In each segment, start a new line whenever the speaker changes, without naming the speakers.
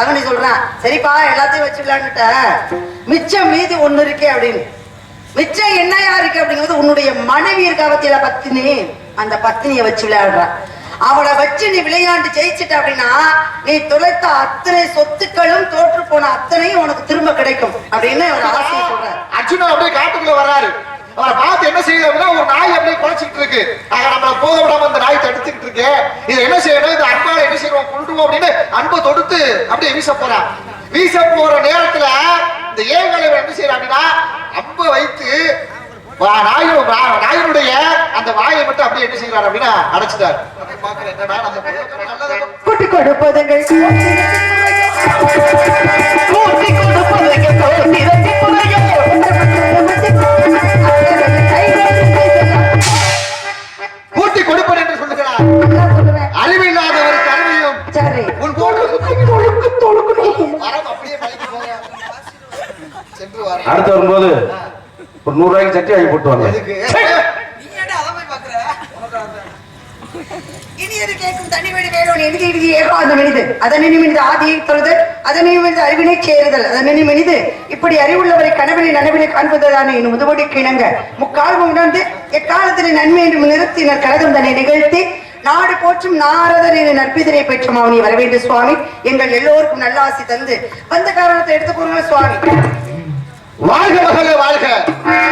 சகுனி சொல்றான். சரிப்பா எல்லாத்தையும் வச்சுக்கலான்னுட்டேன் மிச்சம் மீதி ஒண்ணு இருக்கே அப்படின்னு. மிச்சம் என்னையா இருக்கு அப்படிங்கிறது உன்னுடைய மனைவி இருக்க பத்தியில பத்தினி அந்த பத்தினியை வச்சு விளையாடுற. அவளை வச்சு நீ விளையாண்டு ஜெயிச்சிட்ட அப்படின்னா நீ தொலைத்த அத்தனை சொத்துக்களும் தோற்று போன அத்தனையும் உனக்கு திரும்ப கிடைக்கும் அப்படின்னு ஒரு ஆசையை
அப்படியே காட்டுக்குள்ள வராரு அவரை பார்த்து என்ன செய்யுது அப்படின்னா ஒரு நாய் அப்படியே குலைச்சிட்டு இருக்கு ஆக நம்மள போக விடாம அந்த நாய் தடுத்துக்கிட்டு இருக்கு. இதை என்ன செய்யணும்? இந்த அன்பால என்ன செய்வோம் கொண்டுவோம் அப்படின்னு அன்பை தொடுத்து அப்படியே வீச போறான் வீச போற நேரத்துல இந்த ஏகலை என்ன செய்யறான் அப்படின்னா அம்பை வைத்து வா- நாயு வா- நாயினுடைய அந்த வாயை மட்டும் அப்படியே என்ன செய்யறாரு அப்படின்னா அடைச்சிட்டாரு. நம்ம
கொடுப்பதுங்கள்
சட்டி வாங்கி போட்டு வாங்க.
இனியது கேட்கும்? தனி வீடு வேணும். எதுக்கு இது ஏகோ அந்த மனிது அதனை நிமிந்து ஆதியை தொழுது அதனை நிமிந்து அறிவினை சேருதல் அதனை நிமிந்து இப்படி அறிவுள்ளவரை கனவினை நனவினை காண்பதுதானே? முதுபடி கிணங்க. முக்காலம் உணர்ந்து எக்காலத்தில் நன்மை என்று நிறுத்தினர் கலகம் தன்னை நிகழ்த்தி நாடு போற்றும் நாரதனின் நற்பிதனை பெற்ற மாவனி வரவேண்டு சுவாமி. எங்கள் எல்லோருக்கும் நல்ல ஆசி தந்து. வந்த காரணத்தை எடுத்து கூறுங்க சுவாமி.
வாழ்க மகளே வாழ்க.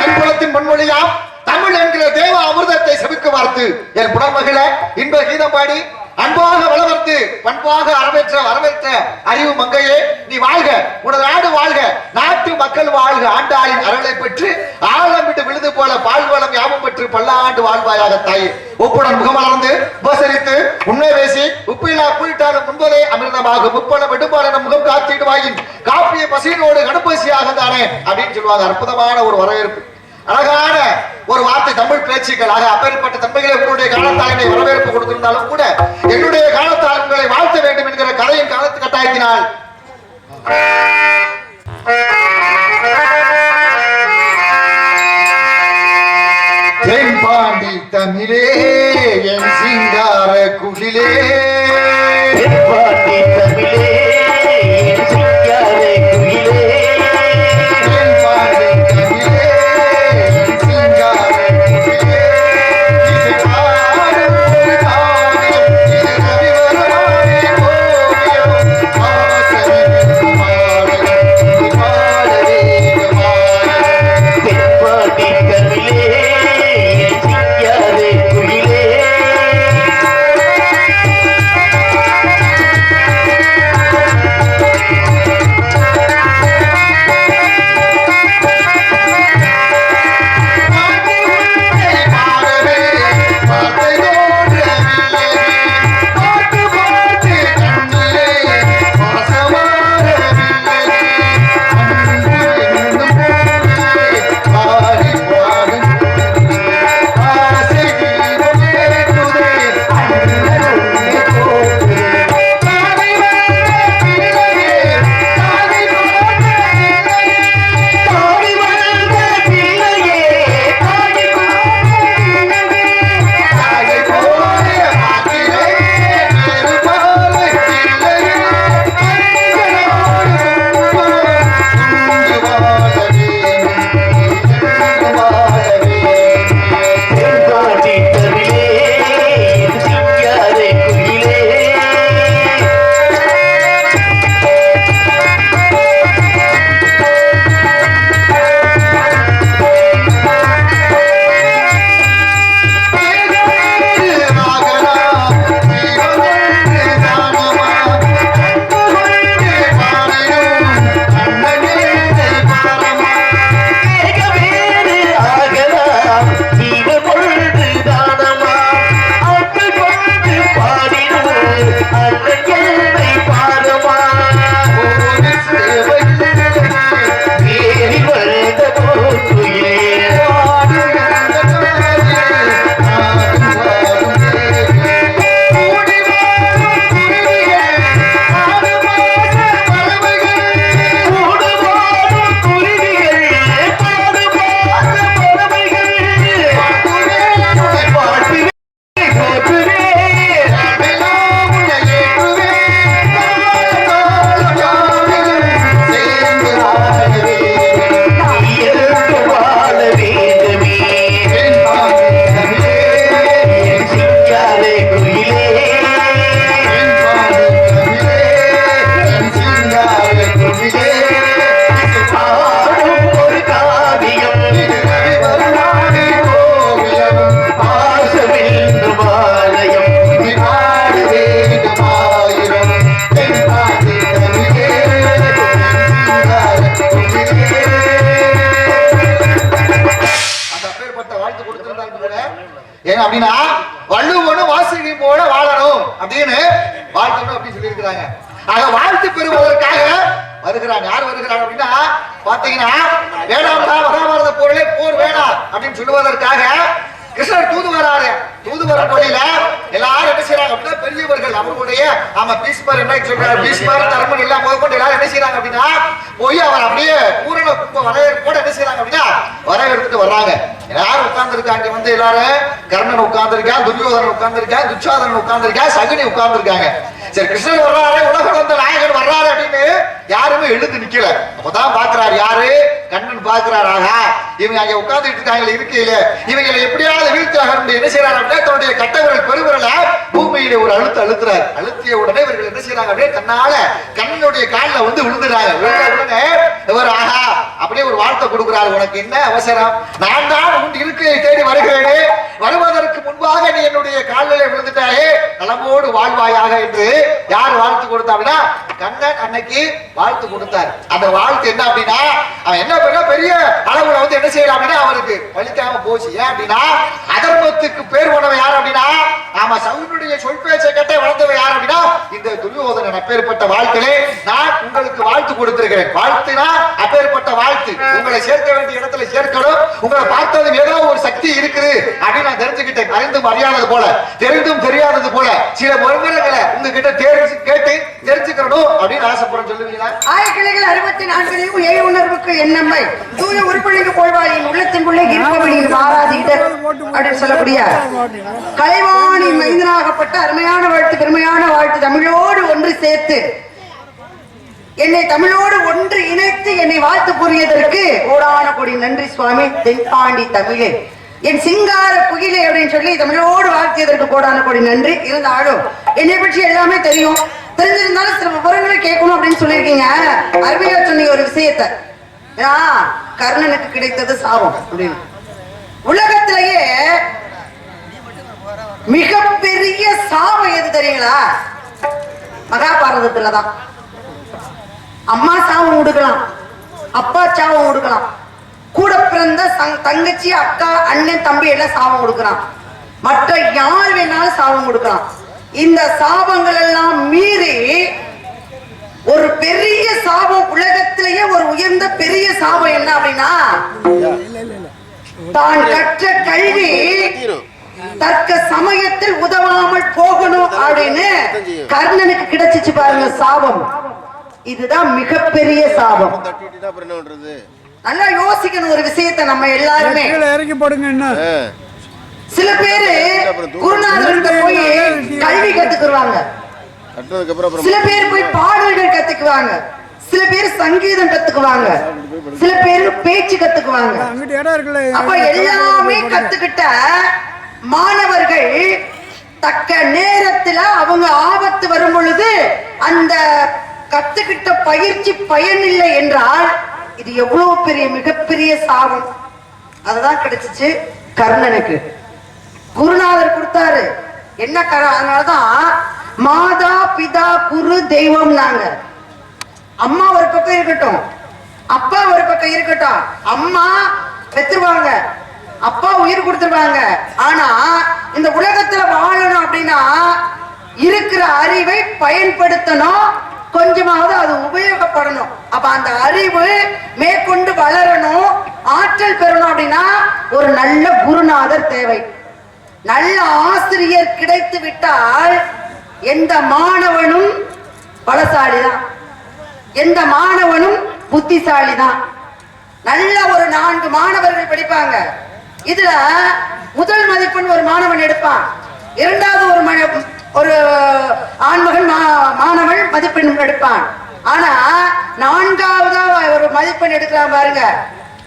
என் குலத்தின் பொன்மொழியாம் தமிழ் என்கிற தேவ அமிர்தத்தை செவிக்கு வார்த்து என் புடமகள இன்ப கீதம் பாடி அன்பாக வளவர்த்து பண்பாக அரவேற்ற வரவேற்ற அறிவு மங்கையே நீ வாழ்க உனது நாடு வாழ்க நாட்டு மக்கள் வாழ்க ஆண்டாளின் அருளை பெற்று ஆழம் விட்டு விழுது போல பால்வளம் யாபம் பெற்று பல்லாண்டு வாழ்வாயாக தாயே. ஒப்புடன் முகமலர்ந்து உபசரித்து உண்மை பேசி உப்பில்லா கூட்டாலும் முன்பதே அமிர்தமாக முப்பல வெடுப்பாளன முகம் காத்திடுவாயின் காப்பிய பசியினோடு கடுப்பசியாக தானே அப்படின்னு சொல்லுவாங்க அற்புதமான ஒரு வரவேற்பு. அழகான ஒரு வார்த்தை தமிழ் பேச்சுக்களாக அப்பேற்பட்ட தன்மைகளை உங்களுடைய காலத்தால் வரவேற்பு கொடுத்திருந்தாலும் கூட என்னுடைய காலத்தால் வாழ்த்த வேண்டும் என்கிற கதையின் காலத்து கட்டாயத்தினால். தென்பாண்டி தமிழே என் சிங்கார குகிலே ஆமா பீஸ்மர் என்ன சொல்றாரு பீஸ்மர் தர்மன் எல்லாம் முதற்கொண்டு எல்லாரும் என்ன செய்யறாங்க அப்படின்னா போய் அவர் அப்படியே பூரண கும்ப வரவேற்போட என்ன செய்யறாங்க அப்படின்னா வரவேற்புக்கு வர்றாங்க. எல்லாரும் உட்கார்ந்து இருக்காங்க வந்து எல்லாரும் கர்ணன் உட்கார்ந்து துரியோதனன் உட்கார்ந்து துச்சாதனன் உட்கார்ந்து சகுனி உட்கார்ந்து இருக்காங்க சரி கிருஷ்ணன் வர்றாரு உலகம் வந்த நாயகன் வர்றாரு அப்படின்னு யாருமே எழுந்து நிக்கல. அப்பதான் பாக்குறாரு யாரு? கண்ணன் பாக்குறாரு ஆகா இவங்க அங்க உட்கார்ந்துட்டு இருக்காங்க இருக்கையில. இவங்களை எப்படியாவது வீழ்த்தாக என்ன செய்யறாரு அப்படின்னா தன்னுடைய கட்டவர்கள் பெருவிரல பூமியில ஒரு அழுத்து அழுத்துறாரு. அழுத்திய உடனே இவர்கள் என்ன செய்யறாங்க அப்படியே கண்ணால கண்ணனுடைய காலில் வந்து விழுந்துறாங்க விழுந்த உடனே இவர் ஆஹா அப்படியே ஒரு வார்த்தை கொடுக்குறாரு உனக்கு என்ன அவசரம்? நான் தான் உன் இருக்கையை தேடி வருகிறேனே. வருவதற்கு முன்பாக நீ என்னுடைய காலிலே விழுந்துட்டாயே. நலமோடு வாழ்வாயாக என்று யார் வாழ்த்து கொடுத்தா அப்படின்னா கண்ணன் அன்னைக்கு வாழ்த்து கொடுத்தார். அந்த வாழ்த்து என்ன அப்படின்னா அவன் என்ன பண்ண? பெரிய அளவுல வந்து என்ன செய்யலாம் அப்படின்னா அவருக்கு வலிக்காம போச்சு. ஏன் அப்படின்னா அதர்மத்துக்கு பேர் போனவன் யார் அப்படின்னா ஆமா சவுனுடைய சொல் பேச்சை கேட்டே வளர்ந்தவன் யார் அப்படின்னா இந்த துரியோதனன் அப்பேற்பட்ட வாழ்க்கையிலே நான் உங்களுக்கு வாழ்த்து கொடுத்திருக்கிறேன். வாழ்த்துனா அப்பேற்பட்ட வாழ்த்து. உங்களை சேர்க்க வேண்டிய இடத்துல சேர்க்கணும். உங்களை பார்த்ததும் ஏதோ ஒரு சக்தி இருக்குது அப்படின்னு நான் தெரிஞ்சுக்கிட்டேன். அறிந்தும் அறியாதது போல தெரிந்தும் தெரியாதது போல சில முறைகளை உங்ககிட்ட தெரிஞ்சு கேட்டு தெரிஞ்சுக்கணும் அப்படின்னு ஆசைப்படுறேன் சொல்லுவீங்களா?
ஆயக்கிளைகள் அறுபத்தி நான்கிலையும் ஏழு உணர்வுக்கு எண்ணம்மை. தூய உருப்படிக்கு போழ்வாயின் உள்ளத்தின்குள்ளே இருப்பவழியில் மாறாது இடர் அப்படின்னு சொல்லக்கூடிய கலைவாணி மைந்தனாகப்பட்ட அருமையான வாழ்த்து பெருமையான வாழ்த்து தமிழோடு ஒன்று சேர்த்து என்னை தமிழோடு ஒன்று இணைத்து என்னை வாழ்த்து கூறியதற்கு கோடான கொடி நன்றி சுவாமி. தென்பாண்டி தமிழே. என் சிங்கார புகிலே அப்படின்னு சொல்லி தமிழோடு வாழ்த்தியதற்கு கோடான கொடி நன்றி. இருந்தாலும் என்னை பற்றி எல்லாமே தெரியும். தெரிஞ்சிருந்தாலும் சில விவரங்களை கேட்கணும் அப்படின்னு சொல்லியிருக்கீங்க. அருமையா சொன்னீங்க ஒரு விஷயத்த. கர்ணனுக்கு கிடைத்தது சாபம் அப்படின்னு. உலகத்திலேயே மிகப்பெரிய சாபம் எது தெரியுங்களா? மகாபாரதத்துலதான் அம்மா சாபம் கொடுக்கலாம் அப்பா சாபம் கொடுக்கலாம் கூட பிறந்த தங்கச்சி அக்கா அண்ணன் தம்பி எல்லாம் சாபம் கொடுக்கலாம் மற்ற யார் வேணாலும் சாபம் கொடுக்கலாம். இந்த சாபங்கள் எல்லாம் மீறி ஒரு பெரிய சாபம் உலகத்திலேயே ஒரு உயர்ந்த பெரிய சாபம் என்ன அப்படின்னா தான் கற்ற கல்வி தக்க சமயத்தில் உதவாமல் போகணும் அப்படின்னு கர்ணனுக்கு கிடைச்சிச்சு பாருங்க சாபம். இதுதான் மிகப்பெரிய சாபம். நல்லா யோசிக்கணும் ஒரு விஷயத்தை நம்ம எல்லாருமே.
கீழே இறக்கி போடுங்க என்ன
சில பேரு குருநாதர்கிட்ட போய் கல்வி
அப்புறம்
சில பேர் போய் பாடல்கள் கத்துக்குவாங்க. சில பேர் சங்கீதம் கத்துக்குவாங்க. சில பேர் பேச்சு கத்துக்குவாங்க. அப்ப எல்லாமே கத்துக்கிட்ட மாணவர்கள் தக்க நேரத்துல அவங்க ஆபத்து வரும் பொழுது அந்த கத்துக்கிட்ட பயிற்சி பயனில்லை என்றால் இது எவ்வளவு பெரிய மிகப்பெரிய சாபம். அதுதான் கிடைச்சிச்சு கர்ணனுக்கு. குருநாதர் கொடுத்தாரு. என்ன கர அதனாலதான் மாதா பிதா குரு தெய்வம் நாங்க. அம்மா ஒரு பக்கம் இருக்கட்டும். அப்பா ஒரு பக்கம் இருக்கட்டும். அம்மா பெற்றுவாங்க. அப்பா உயிர் கொடுத்துருவாங்க ஆனா இந்த உலகத்துல வாழணும் அப்படின்னா இருக்கிற அறிவை பயன்படுத்தணும். கொஞ்சமாவது அது உபயோகப்படணும். அப்ப அந்த அறிவு மேற்கொண்டு வளரணும். ஆற்றல் பெறணும் அப்படின்னா ஒரு நல்ல குருநாதர் தேவை. நல்ல ஆசிரியர் கிடைத்து விட்டால் எந்த மாணவனும் பலசாலிதான். எந்த மாணவனும் புத்திசாலி தான் நல்ல ஒரு நான்கு மாணவர்கள் படிப்பாங்க. இதுல முதல் மதிப்பெண் ஒரு மாணவன் எடுப்பான். இரண்டாவது ஒரு ஒரு ஆண்மகன் மா- மாணவன் மதிப்பெண் எடுப்பான். ஆனா நான்காவதா ஒரு மதிப்பெண் எடுக்கிறான் பாருங்க.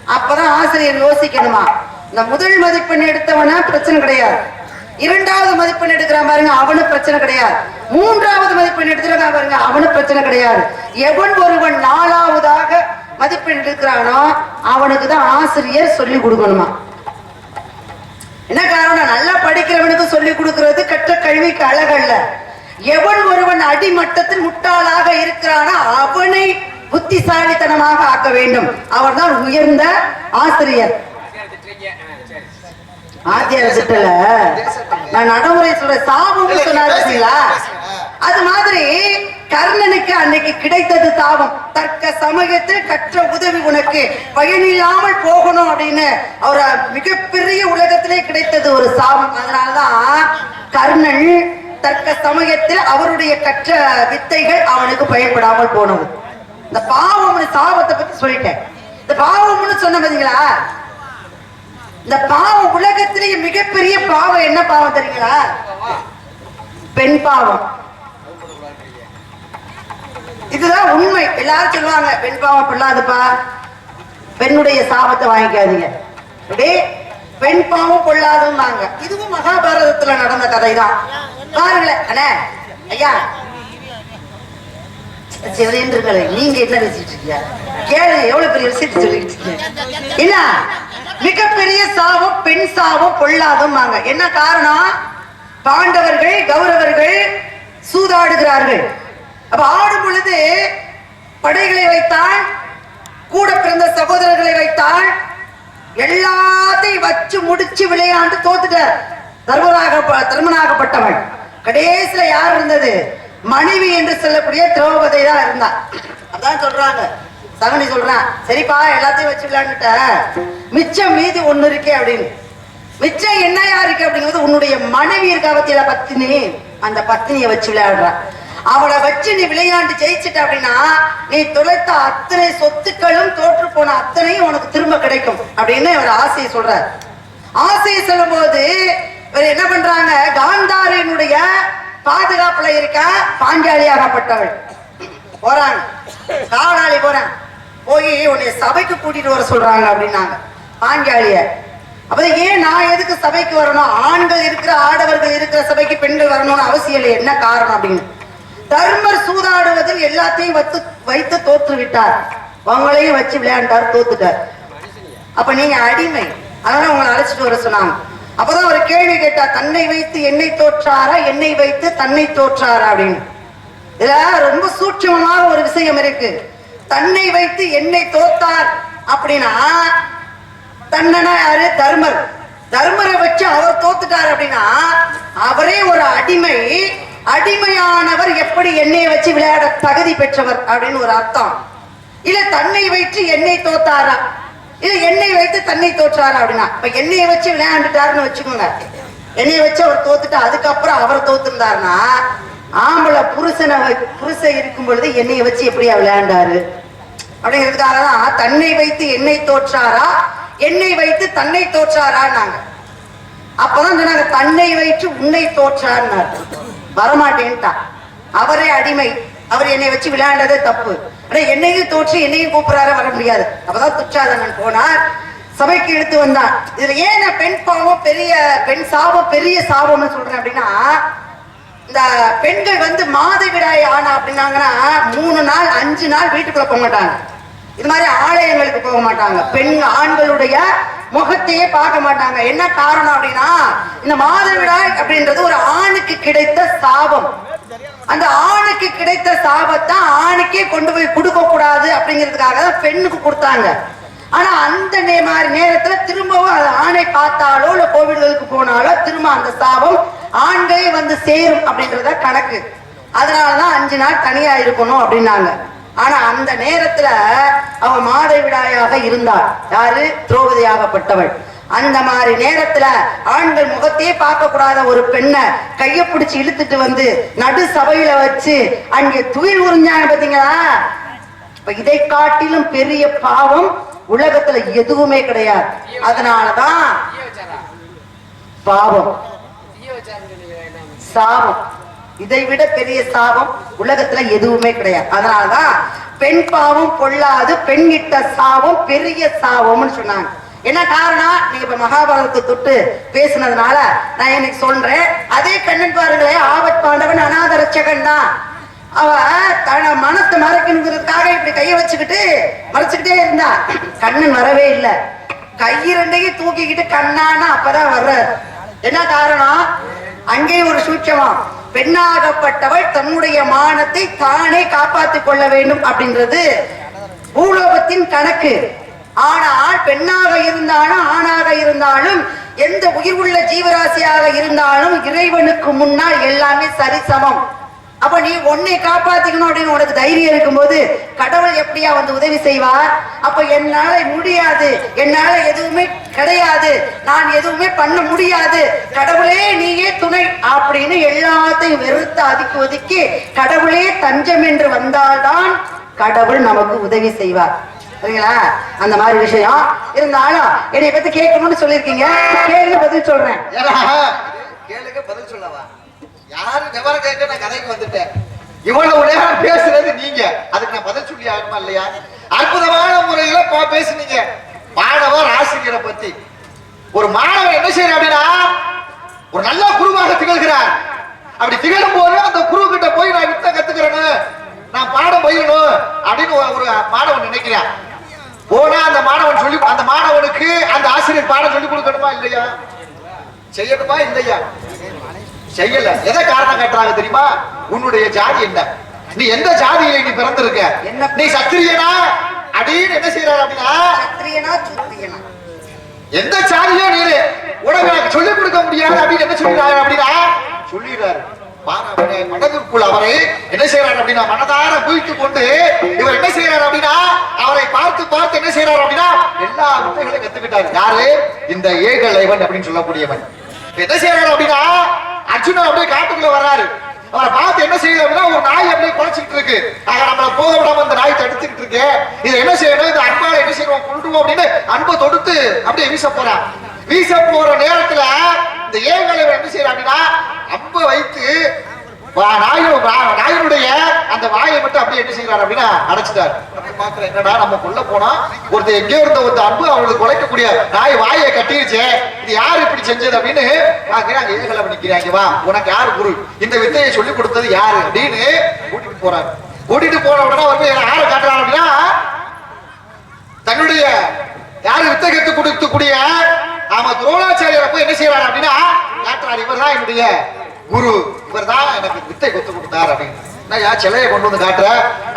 அப்பதான் ஆசிரியர் யோசிக்கணுமா. இந்த முதல் மதிப்பெண் எடுத்தவனா பிரச்சனை கிடையாது. இரண்டாவது மதிப்பெண் எடுக்கிறான் பாருங்க அவனு பிரச்சனை கிடையாது. மூன்றாவது மதிப்பெண் எடுத்துருக்கான் பாருங்க அவனு பிரச்சனை கிடையாது. எவன் ஒருவன் நாலாவதாக மதிப்பெண் எடுக்கிறானோ அவனுக்கு தான் ஆசிரியர் சொல்லி கொடுக்கணுமா. என்ன காரணம் நல்லா படிக்கிறவனுக்கு சொல்லி கொடுக்கிறது கற்ற கல்விக்கு அழகல்ல. எவன் ஒருவன் அடிமட்டத்தில் முட்டாளாக இருக்கிறானோ அவனை புத்திசாலித்தனமாக ஆக்க வேண்டும். அவர்தான் உயர்ந்த ஆசிரியர். ஆத்தியார திட்டல. நான் நடைமுறை சொல்ற சாபம் சொன்னாரு அது மாதிரி கர்ணனுக்கு அன்னைக்கு கிடைத்தது தாபம் தற்க சமயத்தில் கற்ற உதவி உனக்கு. பயனில்லாமல் போகணும் அப்படின்னு அவர் மிகப்பெரிய உலகத்திலே கிடைத்தது ஒரு சாபம். அதனாலதான் கர்ணன் தற்க சமயத்தில் அவருடைய கற்ற வித்தைகள் அவனுக்கு பயன்படாமல் போனது. இந்த பாவம்னு சாபத்தை பத்தி சொல்லிட்டேன். இந்த பாவம்னு சொன்ன பாத்தீங்களா? இந்த பாவம் உலகத்திலேயே மிகப்பெரிய பாவம் என்ன பாவம் தெரியுங்களா? பெண் பாவம். இதுதான் உண்மை. எல்லாரும் சொல்லுவாங்க பெண் பாவம் பொல்லாதுப்பா. பெண்ணுடைய சாபத்தை வாங்கிக்காதீங்க. அப்படியே பெண் பாவம் பொல்லாதுன்னாங்க இதுவும் மகாபாரதத்துல நடந்த கதை தான் பாருங்களேன் அண்ணே ஐயா. சிவரேந்திரங்களே நீங்க என்ன பேசிட்டு இருக்கீங்க? கேளு எவ்வளவு பெரிய விஷயத்தை சொல்லிட்டு இருக்கீங்க? இல்ல மிகப்பெரிய சாபம் பெண் சாபம் பொல்லாதும்பாங்க. என்ன காரணம்? பாண்டவர்கள் கௌரவர்கள் சூதாடுகிறார்கள். அப்ப ஆடும் பொழுது படைகளை வைத்தாள் கூட பிறந்த சகோதரர்களை வைத்தாள் எல்லாத்தையும் வச்சு முடிச்சு விளையாண்டு தோத்துட்டார். தர்மராக தர்மனாகப்பட்டவள் கடைசியில யார் இருந்தது? மனைவி என்று சொல்லக்கூடிய திரௌபதி தான் இருந்தா அதான் சொல்றாங்க. சகனி சொல்றான் சரிப்பா எல்லாத்தையும் வச்சு விளையாண்டுட்ட. மிச்சம் மீதி ஒண்ணு இருக்கே அப்படின்னு. மிச்சம் என்னையா இருக்கு அப்படிங்கிறது உன்னுடைய மனைவி இருக்கா பத்தியில பத்தினி. அந்த பத்தினியை வச்சு விளையாடுறான். அவளை வச்சு நீ விளையாண்டு ஜெயிச்சிட்ட அப்படின்னா நீ தொலைத்த அத்தனை சொத்துக்களும் தோற்று போன அத்தனையும் உனக்கு திரும்ப கிடைக்கும். அப்படின்னு இவர் ஆசையை சொல்றார். ஆசையை சொல்லும் போது இவர் என்ன பண்றாங்க? காந்தாரியினுடைய பாதுகாப்புல இருக்க பாஞ்சாலியாகப்பட்டவள் போறாங்க. காவலாளி போறேன். போய் உன்னை சபைக்கு கூட்டிட்டு வர சொல்றாங்க அப்படின்னாங்க பாஞ்சாலிய. அப்ப ஏன் நான் எதுக்கு சபைக்கு வரணும்? ஆண்கள் இருக்கிற ஆடவர்கள் இருக்கிற சபைக்கு பெண்கள் வரணும்னு அவசியம் இல்லை. என்ன காரணம் அப்படின்னு. தர்மர் சூதாடுவதில் எல்லாத்தையும் வைத்து வைத்து தோற்று விட்டார் உங்களையும் வச்சு விளையாண்டார் தோத்துட்டார். அப்ப நீங்க அடிமை. அதனால உங்களை அழைச்சிட்டு வர சொன்னாங்க. அப்பதான் ஒரு கேள்வி கேட்டா தன்னை வைத்து என்னை தோற்றாரா? என்னை வைத்து தன்னை தோற்றாரா? அப்படின்னு. இதுல ரொம்ப சூட்சமமாக ஒரு விஷயம் இருக்கு. தன்னை வைத்து என்னை தோத்தார் அப்படின்னா. தன்னனா யாரு? தர்மர். தர்மரை வச்சு அவர் தோத்துட்டார் அப்படின்னா அவரே ஒரு அடிமை. அடிமையானவர் எப்படி எண்ணெயை வச்சு விளையாட தகுதி பெற்றவர் அப்படின்னு ஒரு அர்த்தம். இல்ல தன்னை வைத்து எண்ணெய் தோத்தாரா? இல்ல எண்ணெய் வைத்து தன்னை தோற்றாரா அப்படின்னா? இப்ப எண்ணெயை வச்சு விளையாண்டுட்டாருன்னு வச்சுக்கோங்க. எண்ணெயை வச்சு அவர் தோத்துட்டு அதுக்கப்புறம் அவர் தோத்துருந்தாருன்னா ஆம்பளை புருஷனை வை- புருஷன் இருக்கும் பொழுது எண்ணெயை வச்சு எப்படியா விளையாண்டாரு? அப்படிங்கிறதுக்காக தான் தன்னை வைத்து எண்ணெய் தோற்றாரா? எண்ணெய் வைத்து தன்னை தோற்றாரான்னாங்க. அப்பதான் சொன்னாங்க தன்னை வைத்து உன்னை தோற்றார்னார் வரமாட்டேன்ட்டான் அவரே அடிமை. அவர் என்னை வச்சு விளையாண்டதே தப்பு. ஆனா என்னையும் தோற்று என்னையும் கூப்பிடாரு வர முடியாது. அப்பதான் துச்சாதனன் போனார். சபைக்கு எடுத்து வந்தான். இதுல ஏன் நான் பெண் பாவம் பெரிய பெண் சாபம் பெரிய சாபம்னு சொல்றேன் அப்படின்னா இந்த பெண்கள் வந்து மாதவிடாய் ஆனா அப்படின்னாங்கன்னா மூணு நாள் அஞ்சு நாள் வீட்டுக்குள்ள போக மாட்டாங்க. இது மாதிரி ஆலயங்களுக்கு போக மாட்டாங்க. பெண் ஆண்களுடைய முகத்தையே பார்க்க மாட்டாங்க. என்ன காரணம் அப்படின்னா இந்த மாதவிடாய் அப்படின்றது ஒரு ஆணுக்கு கிடைத்த சாபம். அந்த ஆணுக்கு கிடைத்த சாபத்தை ஆணுக்கே கொண்டு போய் கொடுக்க கூடாது அப்படிங்கிறதுக்காக தான் பெண்ணுக்கு கொடுத்தாங்க. ஆனா அந்த நே மாதிரி நேரத்துல திரும்பவும் அது ஆணை பார்த்தாலோ இல்ல கோவில்களுக்கு போனாலோ திரும்ப அந்த சாபம் ஆண்களே வந்து சேரும் அப்படின்றத கணக்கு. அதனாலதான் அஞ்சு நாள் தனியா இருக்கணும் அப்படின்னாங்க. ஆனா அந்த நேரத்துல அவ மாதவிடாயாக இருந்தாள் யாரு? திரௌபதியாகப்பட்டவள். அந்த மாதிரி நேரத்துல ஆண்கள் முகத்தையே பார்க்க கூடாத ஒரு பெண்ணை கைய பிடிச்சு இழுத்துட்டு வந்து நடு சபையில வச்சு அங்கே துயில் உறிஞ்சாங்க பாத்தீங்களா? இப்ப இதை காட்டிலும் பெரிய பாவம் உலகத்துல எதுவுமே கிடையாது. அதனாலதான் பாவம். சாபம். இதை விட பெரிய சாபம் உலகத்துல எதுவுமே கிடையாது. அதனாலதான் பெண் பாவம் பொல்லாது பெண் இட்ட சாபம் பெரிய சாபம்னு சொன்னாங்க. என்ன காரணம்? நீங்க இப்ப மகாபாரதத்தை தொட்டு பேசுனதுனால நான் இன்னைக்கு சொல்றேன். அதே கண்ணன் பாருங்களே ஆபத் பாண்டவன் அநாத ரட்சகன் தான். அவ தன மனத்தை மறைக்கணுங்கிறதுக்காக இப்படி கைய வச்சுக்கிட்டு மறைச்சுக்கிட்டே இருந்தா. கண்ணன் வரவே இல்லை. கை ரெண்டையும் தூக்கிக்கிட்டு கண்ணான்னு அப்பதான் வர்றார். என்ன காரணம்? அங்கேயும் ஒரு சூட்சமா பெண்ணாகப்பட்டவள் தன்னுடைய மானத்தை தானே காப்பாத்திக் கொள்ள வேண்டும் அப்படின்றது பூலோகத்தின் கணக்கு. ஆனால் பெண்ணாக இருந்தாலும் ஆணாக இருந்தாலும் எந்த உயிர் உள்ள ஜீவராசியாக இருந்தாலும் இறைவனுக்கு முன்னால் எல்லாமே சரிசமம். அப்ப நீ உன்னை காப்பாத்திக்கணும் அப்படின்னு உனக்கு தைரியம் இருக்கும்போது கடவுள் எப்படியா வந்து உதவி செய்வார்? அப்ப என்னால முடியாது. என்னால எதுவுமே கிடையாது. நான் எதுவுமே பண்ண முடியாது. கடவுளே நீயே துணை அப்படின்னு எல்லாத்தையும் வெறுத்து அதுக்கு ஒதுக்கி கடவுளே தஞ்சம் என்று வந்தால்தான் கடவுள் நமக்கு உதவி செய்வார். சரிங்களா? அந்த மாதிரி விஷயம். இருந்தாலும் என்னை பத்தி கேட்கணும்னு சொல்லியிருக்கீங்க. கேளுங்க பதில் சொல்றேன்.
கேளுங்க பதில் சொல்லவா? யாரு விவரம் கேட்க நான் கதைக்கு வந்துட்டேன். இவ்வளவு நேரம் பேசுறது நீங்க. அதுக்கு நான் பதில் சொல்லி ஆகணுமா இல்லையா? அற்புதமான முறையில பா- பேசுனீங்க. மாணவர் ஆசிரியரை பத்தி. ஒரு மாணவர் என்ன செய்யற அப்படின்னா ஒரு நல்ல குருவாக திகழ்கிறார். அப்படி திகழும் போது அந்த குரு கிட்ட போய் நான் வித்த கத்துக்கிறேன்னு நான் பாடம் பயிரணும் அப்படின்னு ஒரு- மாணவன் நினைக்கிறான் போனா அந்த மாணவன் சொல்லி அந்த மாணவனுக்கு அந்த ஆசிரியர் பாடம் சொல்லி கொடுக்கணுமா இல்லையா? செய்யணுமா இல்லையா? செய்யல. எதை காரணம் காட்டுறாங்க தெரியுமா? உன்னுடைய ஜாதி என்ன? நீ எந்த ஜாதியில நீ பிறந்திருக்க?
என்ன?
நீ சத்திரியனா? அப்படின்னு என்ன செய்யறாரு அப்படின்னா?
சத்திரியனா சுத்திரியனா?
எந்த சாதியோ நீரு உனக்கு சொல்லிக் கொடுக்க முடியாது அப்படின்னு என்ன சொல்லிடுறாரு அப்படின்னா? சொல்லிடுறாரு. மனதிற்குள் அவரை என்ன செய்யறாரு அப்படின்னா மனதார குவித்து கொண்டு இவர் என்ன செய்யறாரு அப்படின்னா அவரை பார்த்து பார்த்து என்ன செய்யறாரு அப்படின்னா எல்லா வித்தைகளையும் கத்துக்கிட்டாரு யாரு? இந்த ஏகலைவன் அப்படின்னு சொல்லக்கூடியவன். என்ன செய்யறாரு அப்படின்னா அர்ஜுனன் அப்படியே காட்டுக்குள்ள வர்றாரு. அவரை பார்த்து என்ன செய்யுது அப்படின்னா ஒரு நாய் அப்படியே குலைச்சிட்டு இருக்கு. ஆக நம்மளை போக விடாம அந்த நாய் தடுத்துக்கிட்டு இருக்கு. இதை என்ன செய்யணும்? இந்த அன்பால என்ன செய்யணும்? கொண்டுவோம் அப்படின்னு அன்பை தொடுத்து அப்படியே வீச போறான். வீச போற நேரத்துல இந்த ஏகலைவன் என்ன செய்யறான் அப்படின்னா அம்பை வைத்து நாயனுடைய அந்த வாயை மட்டும் அப்படியே என்ன செய்யறாரு அப்படின்னா அடைச்சிட்டாரு. பாக்குறேன் என்னடா நம்ம கொல்ல போனா ஒருத்தர் எங்கேயோ இருந்த ஒருத்த அன்பு அவங்களுக்கு குலைக்கக்கூடிய நாய் வாயை கட்டிருச்சே இது யார் இப்படி செஞ்சது அப்படின்னு? பாக்குறாங்க ஏகலை நிக்கிறாங்க வா உனக்கு யார் குரு? இந்த வித்தையை சொல்லி கொடுத்தது யாரு அப்படின்னு கூட்டிட்டு போறாரு. கூட்டிட்டு போன உடனே வந்து யாரை காட்டுறாங்க அப்படின்னா தன்னுடைய யாரு வித்தை கத்து கொடுக்கக்கூடிய ஆமா துரோணாச்சாரியரை போய் என்ன செய்யறாரு அப்படின்னா காட்டுறாரு. இவர் தான் என்னுடைய குரு இவர் தான் எனக்கு வித்தை கொத்து கொடுத்தார் அப்படின்னு. நான் யா சிலையை கொண்டு வந்து காட்டுற?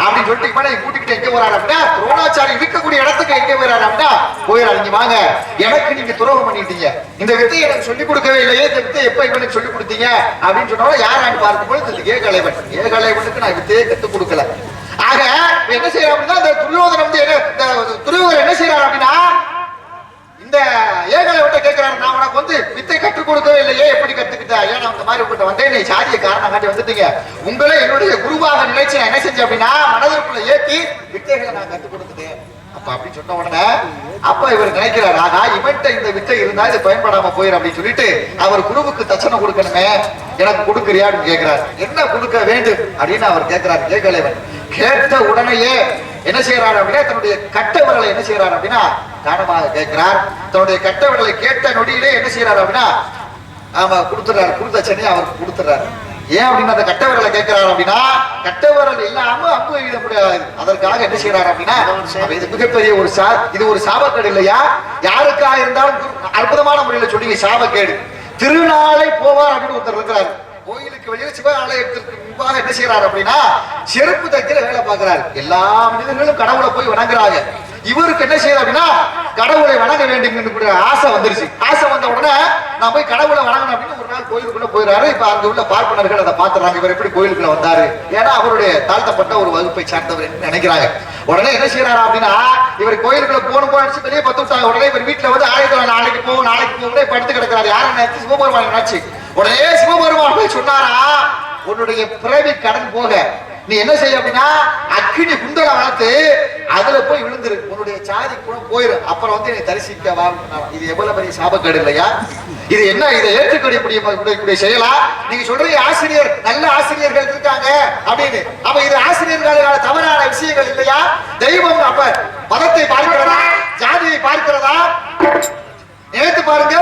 அப்படின்னு சொல்லிட்டு இப்ப நான் கூட்டிக்கிட்டு எங்க போறாரு அப்படின்னா துரோணாச்சாரி இருக்கக்கூடிய இடத்துக்கு எங்க போயிறாரு அப்படின்னா போயிறாரு. நீங்க வாங்க. எனக்கு நீங்க துரோகம் பண்ணிட்டீங்க. இந்த வித்தை எனக்கு சொல்லிக் கொடுக்கவே இல்லையே. இந்த வித்தை எப்ப இவனுக்கு சொல்லிக் கொடுத்தீங்க? அப்படின்னு சொன்னாலும் யாரான்னு பார்க்கும்போது இந்த ஏகலைவன். ஏகலைவனுக்கு நான் வித்தையே கத்துக் கொடுக்கல. ஆக என்ன செய்யறாரு அப்படின்னா இந்த துரியோதனன் வந்து என்ன என்ன செய்யறாரு அப்படின்னா இந்த ஏகலை விட்ட கேட்கிறாரு. நான் உனக்கு வந்து வித்தை கற்றுக் கொடுக்கவே இல்லையே. எப்படி கத்துக்கிட்ட? ஏன் அந்த மாதிரி உங்கள்கிட்ட வந்தேன்? நீ சாதிய காரணம் காட்டி வந்துட்டீங்க. உங்களே என்னுடைய குருவாக நினைச்சு நான் என்ன செஞ்சேன் அப்படின்னா மனதிற்குள்ள ஏத்தி வித்தைகளை நான் கற்றுக் கொடுத்துட்டேன். அப்ப அப்படி சொன்ன உடனே அப்ப இவர் நினைக்கிறார் ஆனா இவன்ட்ட இந்த வித்தை இருந்தா இது பயன்படாம போயிரு அப்படின்னு சொல்லிட்டு அவர் குருவுக்கு தட்சணை கொடுக்கணுமே எனக்கு கொடுக்குறியான்னு அப்படின்னு கேட்கிறார். என்ன கொடுக்க வேண்டும்? அப்படின்னு அவர் கேட்கிறார். கேட்கலைவன் கேட்ட உடனேயே என்ன செய்யறாரு அப்படின்னா தன்னுடைய கட்ட என்ன செய்யறாரு அப்படின்னா காரணமாக கேட்கிறார். தன்னுடைய கட்டவர்களை கேட்ட நொடியிலே என்ன செய்யறாரு அப்படின்னா ஆமா கொடுத்துறாரு கொடுத்த சென்னையை அவருக்கு கொடுத்துறாரு ஏன் அப்படின்னு அந்த கட்டவர்களை விரலை கேட்கிறாரு அப்படின்னா கட்டவரல் இல்லாம அம்பு எழுத முடியாது. அதற்காக என்ன செய்யறாரு அப்படின்னா இது மிகப்பெரிய ஒரு சா இது ஒரு சாபக்கேடு இல்லையா? யாருக்காக இருந்தாலும் அற்புதமான முறையில சொல்லி சாபக்கேடு. திருநாளை போவார் அப்படின்னு ஒருத்தர் இருக்கிறாரு. கோயிலுக்கு வெளியே சிவாலயத்திற்கு முன்பாக என்ன செய்யறாரு அப்படின்னா செருப்பு தைக்கிற வேலை பார்க்கிறாரு. எல்லா மனிதர்களும் கடவுளை போய் வணங்குறாங்க. இவருக்கு என்ன செய்யறது அப்படின்னா கடவுளை வணங்க வேண்டும் என்று ஆசை வந்துருச்சு. ஆசை வந்த உடனே நான் போய் கடவுளை வணங்கணும் அப்படின்னு ஒரு நாள் கோயிலுக்குள்ள போயிறாரு இப்ப அங்க உள்ள பார்ப்பனர்கள் அதை பாத்துறாங்க இவர் எப்படி கோயிலுக்குள்ள வந்தாரு? ஏன்னா அவருடைய தாழ்த்தப்பட்ட ஒரு வகுப்பை சார்ந்தவர் என்று நினைக்கிறாங்க. உடனே என்ன செய்யறாரு அப்படின்னா இவர் கோயிலுக்குள்ள போன போன வெளியே பத்து விட்டாங்க உடனே இவர் வீட்டுல வந்து ஆயுதம் நாளைக்கு போவோம் நாளைக்கு போவோம் படுத்து கிடக்கிறாரு. யாரும் சிவபெருமான் நினைச்சு உடனே சிவபெருமான் போய் சொன்னாரா உன்னுடைய பிறவி கடன் போக நீ என்ன செய்ய அப்படின்னா அக்கினி குண்டல வளர்த்து அதுல போய் விழுந்துரு. உன்னுடைய சாதி கூட போயிரு. அப்புறம் வந்து என்னை தரிசிக்க வா இது எவ்வளவு பெரிய சாபக்கேடு இல்லையா? இது என்ன இதை ஏற்றுக்கக்கூடிய முடியக்கூடிய செயலா? நீங்க சொல்றீங்க ஆசிரியர் நல்ல ஆசிரியர்கள் இருக்காங்க அப்படின்னு. அப்ப இது ஆசிரியர்களுக்கான தவறான விஷயங்கள் இல்லையா? தெய்வம் அப்ப மதத்தை பார்க்கிறதா? ஜாதியை பார்க்கிறதா? நினைத்து பாருங்க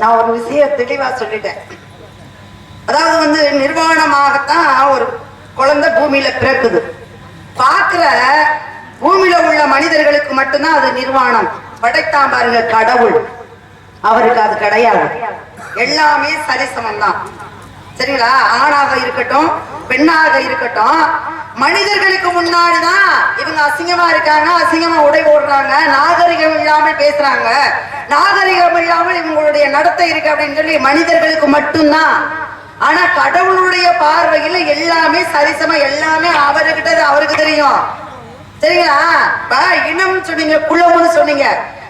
நான் ஒரு விஷயம் தெளிவா சொல்லிட்டேன். அதாவது வந்து நிர்வாணமாகத்தான் ஒரு குழந்தை பூமியில பிறக்குது. பார்க்கிற பூமியில உள்ள மனிதர்களுக்கு மட்டும்தான் அது நிர்வாணம். படைத்தான் பாருங்க கடவுள். அவருக்கு அது கிடையாது. எல்லாமே சரிசமம் தான் சரிங்களா? ஆணாக இருக்கட்டும் பெண்ணாக இருக்கட்டும் மனிதர்களுக்கு முன்னாடிதான் இவங்க அசிங்கமா இருக்காங்க அசிங்கமா உடை போடுறாங்க நாகரிகம் இல்லாமல் பேசுறாங்க. நாகரிகம் இல்லாமல் இவங்களுடைய நடத்தை இருக்கு அப்படின்னு சொல்லி மனிதர்களுக்கு மட்டும்தான். ஆனா கடவுளுடைய பார்வையில எல்லாமே சரிசமா எல்லாமே அவர்கிட்ட அவருக்கு தெரியும். சரிங்களா? இனம் சொன்னீங்க குலம்னு சொன்னீங்க.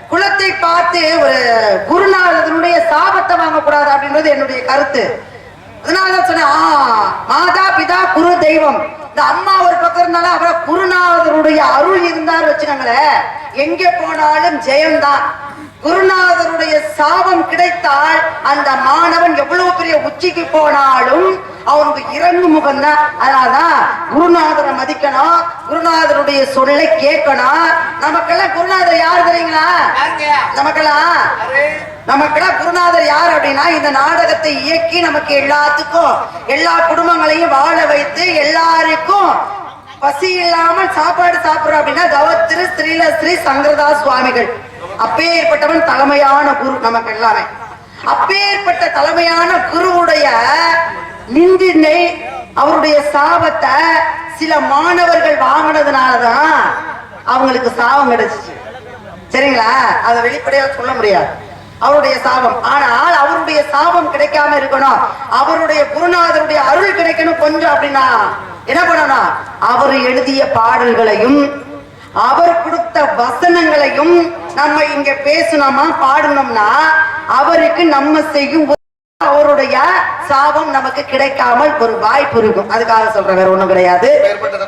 குலத்தை பார்த்து ஒரு குருநாதனுடைய சாபத்தை வாங்கக்கூடாது அப்படின்றது என்னுடைய கருத்து. அதனாலதான் சொன்னேன் ஆ, மாதா பிதா குரு தெய்வம். இந்த அம்மா ஒரு பக்கம் இருந்தாலும் அப்புறம் குருநாதருடைய அருள் இருந்தாரு வச்சுக்கோங்களேன். எங்க போனாலும் ஜெயம்தான். குருநாதருடைய சாபம் கிடைத்தால் அந்த மாணவன் எவ்வளவு பெரிய உச்சிக்கு போனாலும் அவனுக்கு இறங்கு முகம்தான் அதனாலதான் குருநாதரை மதிக்கணும். குருநாதருடைய சொல்லை கேட்கணும். நமக்கெல்லாம் குருநாதர் யார் தெரியுங்களா? நமக்கெல்லாம் நமக்கெல்லாம் குருநாதர் யார் அப்படின்னா இந்த நாடகத்தை இயக்கி நமக்கு எல்லாத்துக்கும் எல்லா குடும்பங்களையும் வாழ வைத்து எல்லாருக்கும் பசி இல்லாமல் சாப்பாடு சாப்பிடுறோம் அப்படின்னா தவத்திரு ஸ்ரீல ஸ்ரீ சங்கரதாஸ் சுவாமிகள். அப்பேற்பட்டவன் தலைமையான குரு நமக்கு எல்லாமே அப்பேற்பட்ட தலைமையான குருவுடைய நிந்தினை அவருடைய சாபத்தை சில மாணவர்கள் வாங்கினதுனாலதான் அவங்களுக்கு சாபம் கிடைச்சிச்சு. சரிங்களா? அதை வெளிப்படையா சொல்ல முடியாது. அவருடைய சாபம். ஆனால் அவருடைய சாபம் கிடைக்காம இருக்கணும். அவருடைய குருநாதருடைய அருள் கிடைக்கணும் கொஞ்சம் அப்படின்னா என்ன பண்ணணும்? அவர் எழுதிய பாடல்களையும் அவர் கொடுத்த வசனங்களையும் நம்ம இங்க பேசணுமா பாடணும்னா அவருக்கு நம்ம செய்யும் அவருடைய சாபம் நமக்கு கிடைக்காமல் ஒரு வாய்ப்பு இருக்கும். அதுக்காக சொல்றேன் வேற ஒண்ணும் கிடையாது.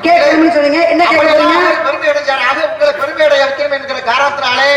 கேட்கணும்னு சொல்லுங்க. என்ன கேட்கறீங்க?
பெருமை அடைஞ்சார் அது உங்களை பெருமை அடைய வைக்கணும் என்கிற காரணத்தினாலே.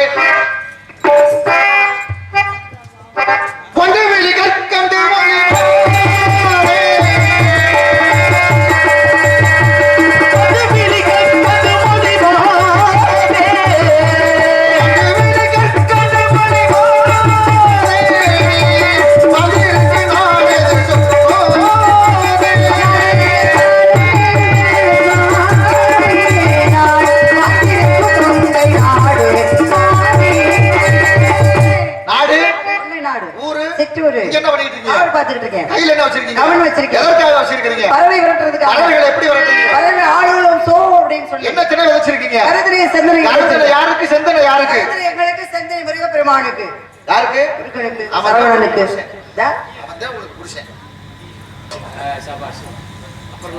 இருக்கீங்க
ஆடு பார்த்துக்கிட்டு இருக்கேன்
கையில என்ன வச்சிருக்கீங்க?
கவன் வச்சிருக்கேன்.
எதற்காக வச்சிருக்கீங்க
பறவை விரட்டுறதுக்காக.
பறவைகளை எப்படி வளர்த்தீங்க
பறவை ஆளுகளும் சோ அப்படின்னு சொல்லி.
என்ன திணை விதைச்சிருக்கீங்க
கருதிரிய செந்தனை
கருத்துல யாருக்கு செந்தனை யாருக்கு?
கருதிரி எங்களுக்கு செந்தனை முருகப்பெருமானுக்கு.
யாருக்கு?
முருகனுக்கு
ஆமா,
சரவணனுக்கு.
புருஷன்.
தா,
அவன் தான் உங்களுக்கு புருஷன்.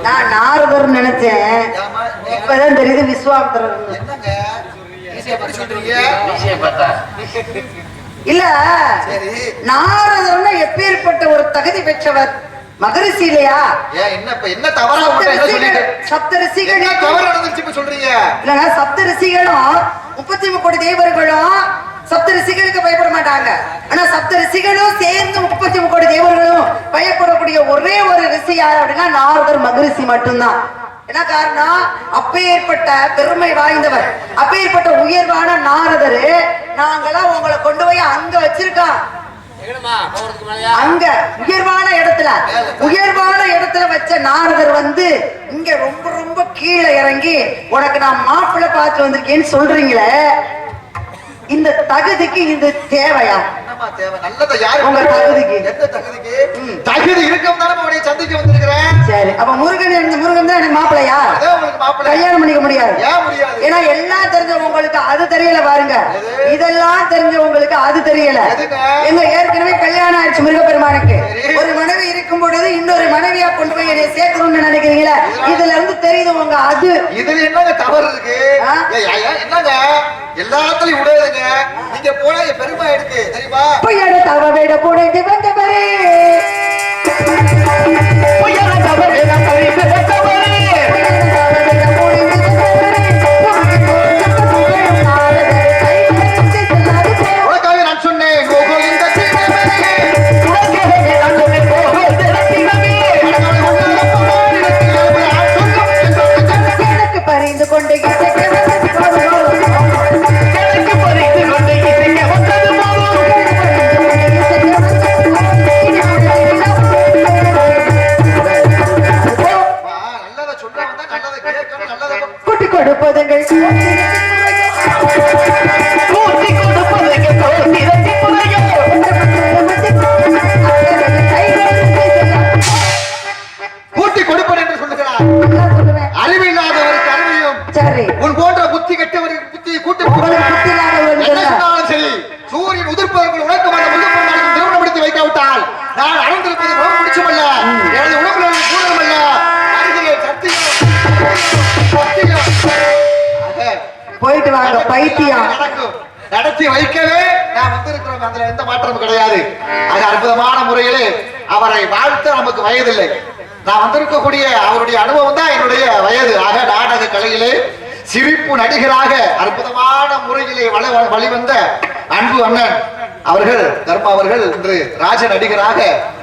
நான் நாரதர் நினைச்சேன். இப்பதான் தெரியுது விஸ்வாமித்திரர்
என்னங்க?
பார்த்தா
இல்ல.
சரி.
நாரதர்னா எப்பேற்பட்ட ஒரு தகுதி பெற்றவர் மகரிஷி இல்லையா
என்ன என்ன தவறா
சப்த
உங்கள்ட்ட என்ன சொல்லிட்டு?
ரிஷிகள் சப்த ரிஷிகள்
என்ன தவறு நடந்துச்சு சொல்றீங்க?
இல்லங்க சப்த ரிஷிகளும் முப்பத்தி முக்கோடி தேவர்களும் சப்த ரிஷிகளுக்கு பயப்பட மாட்டாங்க. ஆனா சப்த ரிஷிகளும் சேர்ந்து முப்பத்தி முக்கோடி தேவர்களும் பயப்படக்கூடிய ஒரே ஒரு ரிஷி யார் அப்படின்னா நாரதர் மகரிஷி மட்டும்தான். என்ன காரணம்? அப்பேற்பட்ட பெருமை வாய்ந்தவர். அப்பேற்பட்ட உயர்வான நாரதர் நாங்கெல்லாம் உங்களை கொண்டு போய் அங்க வச்சிருக்கோம். அங்க உயர்வான இடத்துல. உயர்வான இடத்துல வச்ச நாரதர் வந்து இங்க ரொம்ப ரொம்ப கீழே இறங்கி உனக்கு நான் மாப்பிள்ளை பார்த்து வந்திருக்கேன்னு சொல்றீங்களே? இந்த தகுதிக்கு இது தேவையா?
என்னம்மா தேவை? நல்லதை யாரு
உங்க தகுதிக்கு.
எந்த தகுதிக்கு? தகுதி இருக்கும் தானே உடைய சந்திக்க வந்திருக்கிறேன்.
சரி அப்ப முருகன் இருந்து முருகன் தான் எனக்கு மாப்பிள்ளையா?
அதான் உங்களுக்கு மாப்பிள்ளை.
கல்யாணம் பண்ணிக்க முடியாது.
ஏன் முடியாது?
ஏன்னா எல்லாம் தெரிஞ்சவங்களுக்கு அது தெரியல பாருங்க.
எது?
இதெல்லாம் தெரிஞ்சவங்களுக்கு அது தெரியல.
எதுங்க?
எங்க ஏற்கனவே கல்யாணம் ஆயிடுச்சு முருகப்பெருமானுக்கு.
சரி.
ஒரு மனைவி இருக்கும் பொழுது இன்னொரு மனைவியா கொண்டு போய் என்னை சேர்க்கணும்னு நினைக்கிறீங்களா? இதுல இருந்து தெரியுது உங்க அது.
இதுல என்னங்க தவறு இருக்கு? என்னங்க? எல்லாத்துலயும் விடாதுங்க நீங்க போனா பெருமை இருக்கு தெரியுமா?
பொய்யான தவ விட புனைந்து வந்தவரே
பொய்யான தவறு நான் பழித்து தவறு.
பைத்தியம்.
நடக்கும். நடத்தி வைக்கவே நான் வந்திருக்கிறோம். அதுல எந்த மாற்றமும் கிடையாது. அது அற்புதமான முறையிலே அவரை வாழ்த்த நமக்கு வயதில்லை. நான் வந்திருக்கக்கூடிய அவருடைய அனுபவம் தான் என்னுடைய வயது. ஆக நாடக கலையிலே சிரிப்பு நடிகராக அற்புதமான முறையிலே வழிவந்த அன்பு அண்ணன் அவர்கள் தர்மா அவர்கள் இன்று ராஜ நடிகராக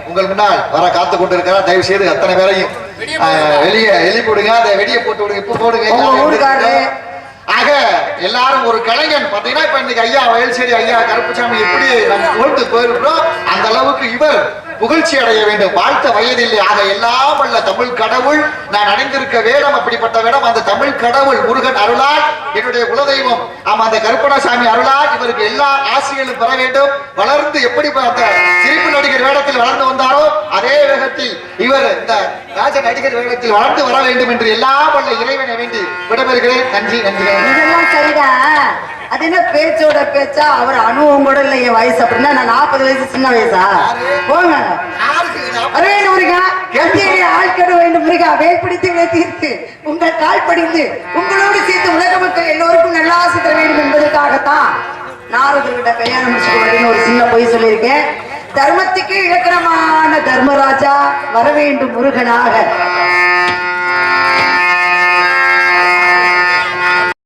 உங்கள் முன்னால் வர காத்து கொண்டிருக்கிறார். தயவு செய்து அத்தனை பேரையும் வெளியே எலி போடுங்க அதை வெடியை போட்டு விடுங்க. இப்ப போடுங்க. ஆக எல்லாரும் ஒரு கலைஞன். பார்த்தீங்கன்னா இப்ப இன்னைக்கு ஐயா வயல்சேரி ஐயா கருப்புசாமி எப்படி நம்ம புகழ்ந்து போயிருக்கிறோம் அந்த அளவுக்கு இவர். புகழ்ச்சி அடைய வேண்டும். வாழ்த்த வயதில்லை. ஆக எல்லாம் அல்ல தமிழ் கடவுள் நான் அணிந்திருக்க வேடம் அப்படிப்பட்ட வேடம் அந்த தமிழ் கடவுள் முருகன் அருளால் என்னுடைய குலதெய்வம். ஆமா அந்த கருப்பணசாமி அருளால் இவருக்கு எல்லா ஆசிரியர்களும் பெற வேண்டும். வளர்ந்து எப்படி அந்த சிரிப்பு நடிகர் வேடத்தில் வளர்ந்து வந்தாரோ அதே வேகத்தில் இவர் இந்த ராஜ நடிகர் வேடத்தில் வளர்ந்து வர வேண்டும் என்று எல்லாம் அல்ல இறைவனை வேண்டி விடைபெறுகிறேன். நன்றி நன்றி.
சரிதான் அது என்ன பேச்சோட பேச்சா? அவர் அனுபவம் கூட இல்லை என் வயசு அப்படின்னா. நான் நாற்பது வயசு சின்ன வயசா? போங்க.
யாருக்கு நான்
முருகா கத்தியிலே ஆட்கட வேண்டும் முருகா வேல் பிடித்து விலை தீர்த்து உங்கள் கால் படிந்து உங்களோடு சேர்த்து உலக மக்கள் எல்லோருக்கும் நல்ல ஆசை வேண்டும் என்பதற்காகத்தான் நாரதர்கிட்ட கல்யாணம் முடிச்சுக்கொள்ளுன்னு ஒரு சின்ன பொய் சொல்லியிருக்கேன். தர்மத்துக்கு இலக்கணமான தர்மராஜா வர வேண்டும் முருகனாக.